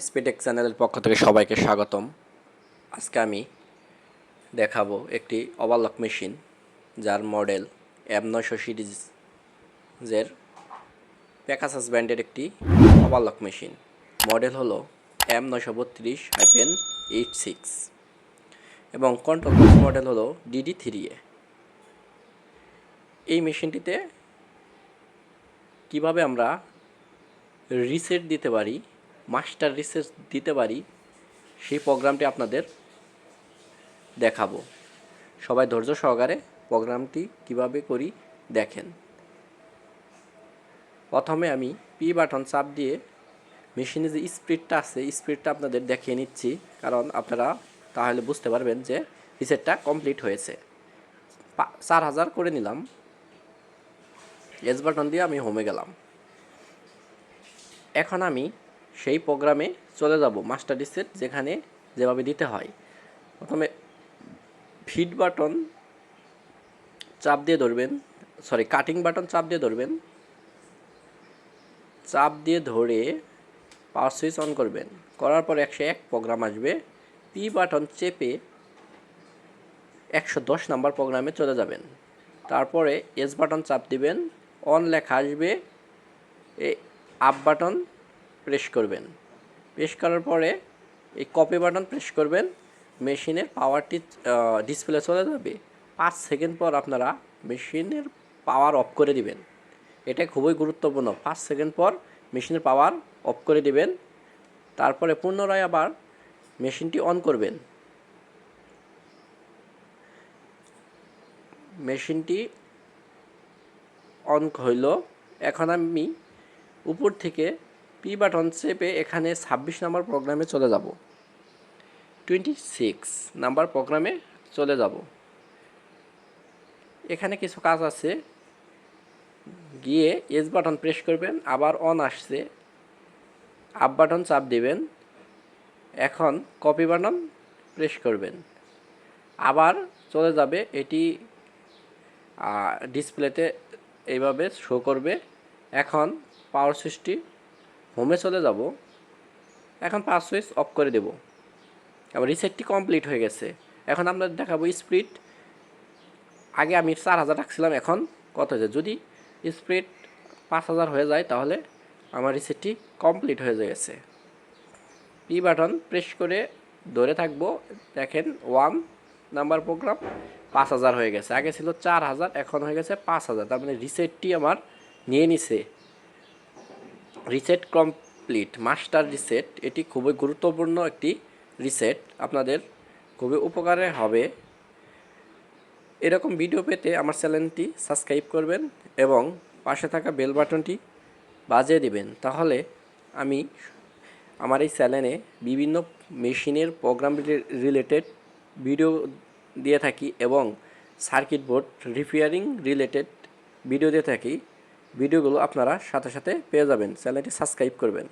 স্পিটেক চ্যানেলের পক্ষ থেকে সবাইকে স্বাগতম। আজকে আমি দেখাবো একটি ওভারলক মেশিন যার মডেল এম নয়শো সিরিজের প্যাকাসাস ব্র্যান্ডের একটি ওভারলক মেশিন মডেল হলো এম নয়শো বত্রিশ হাইপেন এইট সিক্স এবং কন্ট্রোল মডেল হলো ডিডি থ্রি এ এই মেশিনটিতে কীভাবে আমরা রিসেট দিতে পারি মাস্টার রিসেট দিতে পারি, সেই প্রোগ্রামটি আপনাদের দেখাবো। সবাই ধৈর্য সহকারে প্রোগ্রামটি কীভাবে করি দেখেন। প্রথমে আমি পি বাটন চাপ দিয়ে মেশিনে যে স্পিডটা আছে, স্পিডটা আপনাদের দেখিয়ে নিচ্ছি, কারণ আপনারা তাহলে বুঝতে পারবেন যে রিসেটটা কমপ্লিট হয়েছে। চার হাজার করে নিলাম। এস বাটন দিয়ে আমি হোমে গেলাম। এখন আমি সেই প্রোগ্রামে চলে যাব মাস্টার ডিসেট যেখানে যেভাবে দিতে হয়। প্রথমে ফিড বাটন চাপ দিয়ে ধরবেন সরি কাটিং বাটন চাপ দিয়ে ধরবেন। চাপ দিয়ে ধরে পাওয়ার সুইচ অন করবেন। করার পর একশো এক প্রোগ্রাম আসবে। পি বাটন চেপে একশো দশ নাম্বার প্রোগ্রামে চলে যাবেন। তারপরে এস বাটন চাপ দিবেন। অন লেখা আসবে এই আপ বাটন প্রেস করবেন। প্রেস করার পরে এই কপি বাটন প্রেস করবেন। মেশিনের পাওয়ারটি ডিসপ্লে চলে যাবে। পাঁচ সেকেন্ড পর আপনারা মেশিনের পাওয়ার অফ করে দিবেন। এটা খুবই গুরুত্বপূর্ণ। পাঁচ সেকেন্ড পর মেশিনের পাওয়ার অফ করে দিবেন। তারপরে পুনরায় আবার মেশিনটি অন করবেন। মেশিনটি অন হইল। এখন আমি উপর থেকে পি বাটন চেপে এখানে ছাব্বিশ নাম্বার প্রোগ্রামে চলে যাব। টোয়েন্টি সিক্স নাম্বার প্রোগ্রামে চলে যাব। এখানে কিছু কাজ আছে। গিয়ে এস বাটন প্রেস করবেন, আবার অন আসছে। আপ বাটন চাপ দিবেন। এখন কপি বাটন প্রেস করবেন। আবার চলে যাবে, এটি ডিসপ্লেতে এইভাবে শো করবে। এখন পাওয়ার সুইচটি হোমে চলে যাব। এখন পাওয়ার সুইচ অফ করে দেব। আবার রিসেটটি কমপ্লিট হয়ে গেছে। এখন আমরা দেখাবো স্পিড আগে আমি চার হাজার রাখছিলাম, এখন কত হয়েছে? যদি স্পিড পাঁচ হাজার হয়ে যায়, তাহলে আমার রিসেটটি কমপ্লিট হয়ে গেছে। পি বাটন প্রেস করে ধরে থাকব। দেখেন ওয়ান নাম্বার প্রোগ্রাম পাঁচ হাজার হয়ে গেছে। আগে ছিল চার হাজার, এখন হয়ে গেছে পাঁচ হাজার। তার মানে রিসেটটি আমার নিয়ে নিছে। রিসেট কমপ্লিট মাস্টার রিসেট এটি খুবই গুরুত্বপূর্ণ একটি রিসেট আপনাদের খুবই উপকারে হবে। এরকম ভিডিও পেতে আমার চ্যানেলটি সাবস্ক্রাইব করবেন এবং পাশে থাকা বেল বাটনটি বাজিয়ে দিবেন। তাহলে আমি আমার এই চ্যানেলে বিভিন্ন মেশিনের প্রোগ্রাম রিলেটেড ভিডিও দিয়ে থাকি এবং circuit board repairing related video দিয়ে থাকি। ভিডিওগুলো আপনারা সাথে সাথে পেয়ে যাবেন। চ্যানেলটি সাবস্ক্রাইব করবেন।